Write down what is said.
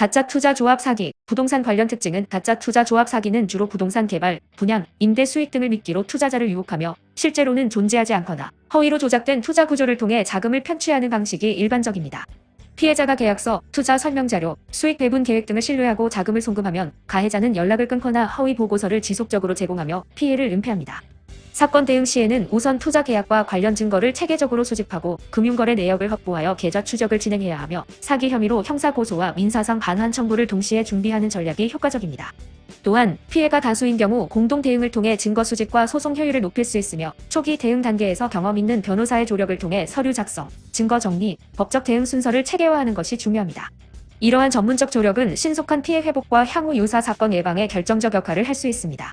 가짜 투자 조합 사기, 부동산 관련 특징은 가짜 투자 조합 사기는 주로 부동산 개발, 분양, 임대 수익 등을 미끼로 투자자를 유혹하며 실제로는 존재하지 않거나 허위로 조작된 투자 구조를 통해 자금을 편취하는 방식이 일반적입니다. 피해자가 계약서, 투자 설명 자료, 수익 배분 계획 등을 신뢰하고 자금을 송금하면 가해자는 연락을 끊거나 허위 보고서를 지속적으로 제공하며 피해를 은폐합니다. 사건 대응 시에는 우선 투자 계약과 관련 증거를 체계적으로 수집하고 금융거래 내역을 확보하여 계좌 추적을 진행해야 하며 사기 혐의로 형사 고소와 민사상 반환 청구를 동시에 준비하는 전략이 효과적입니다. 또한 피해가 다수인 경우 공동 대응을 통해 증거 수집과 소송 효율을 높일 수 있으며 초기 대응 단계에서 경험 있는 변호사의 조력을 통해 서류 작성, 증거 정리, 법적 대응 순서를 체계화하는 것이 중요합니다. 이러한 전문적 조력은 신속한 피해 회복과 향후 유사 사건 예방에 결정적 역할을 할 수 있습니다.